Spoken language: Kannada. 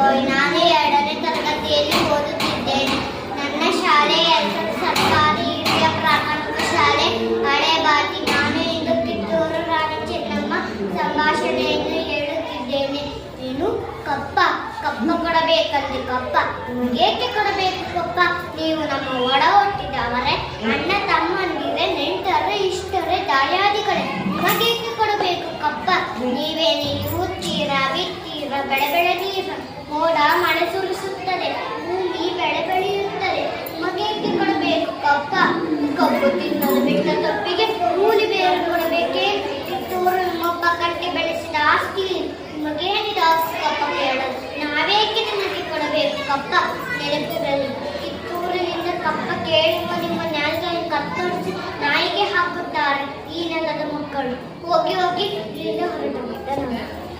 ರೋಯ್ ನಾನೇ ಎರಡನೇ ತರಗತಿಯಲ್ಲಿ ಓದುತ್ತಿದ್ದೇನೆ. ನನ್ನ ಶಾಲೆಯ ಹೆಸರು ಸರ್ಕಾರಿ ಹಿರಿಯ ಪ್ರಾಥಮಿಕ ಶಾಲೆ. ಹಳೆ ಬಾತಿ ನಾನು ಇಂದು ಕಿತ್ತೂರು ರಾಣಿ ಚೆನ್ನಮ್ಮ ಸಂಭಾಷಣೆಯನ್ನು ಹೇಳುತ್ತಿದ್ದೇನೆ. ನೀನು ಕಪ್ಪ ಕಪ್ಪ ಕೊಡಬೇಕಂದ್ರೆ ಕಪ್ಪ. ಏಕೆ ಕೊಡಬೇಕು ಕಪ್ಪ? ನೀವು ನಮ್ಮ ಒಡ ಹುಟ್ಟಿದವರೇ ಅಣ್ಣ ತಮ್ಮಂದಿರೆ, ನೆಂಟರೆ, ಇಷ್ಟರೆ, ದಾಯಾದಿಗಳೇ. ನಿಮಗೇಕೆ ಕೊಡಬೇಕು ಕಪ್ಪ? ನೀವೇ ನೀರುತ್ತೀರ ಬಿತ್ತೀರ ಬೆಳೆ ಬೆಳೆದೀರ ಮೋಡ ಮಳೆ ಸುರಿಸುತ್ತದೆ, ಭೂಮಿ ಬೆಳೆ ಬೆಳೆಯುತ್ತದೆ. ನಿಮಗೇಕೆ ಕೊಡಬೇಕು ಕಪ್ಪ? ಕಬ್ಬು ತಿನ್ನಲು ಬಿಟ್ಟ ಕಪ್ಪಿಗೆ ಕೂಲಿ ಬೇರು ಕೊಡಬೇಕೇ? ಕಿತ್ತೂರು ನಿಮ್ಮೊಬ್ಬ ಕಟ್ಟಿ ಬೆಳೆಸಿದ ಆಸ್ತಿ. ನಿಮಗೇನಿದ ಆಸ್ತಿ ಕಪ್ಪ ಕೇಳಲು? ನಾವೇಕೆ ನಿಮಗೆ ಕೊಡಬೇಕು ಕಪ್ಪ? ನೆನಪಿರಲಿ ಕಿತ್ತೂರಿನಿಂದ ಕಪ್ಪ ಕೇಳುವ ನಿಮ್ಮ ನ್ಯಾಯಗಳನ್ನು ಕತ್ತರಿಸಿ ನಾಯಿಗೆ ಹಾಕುತ್ತಾರೆ ಈ ನೆಲದ ಮಕ್ಕಳು. ಹೋಗಿ ಹೋಗಿ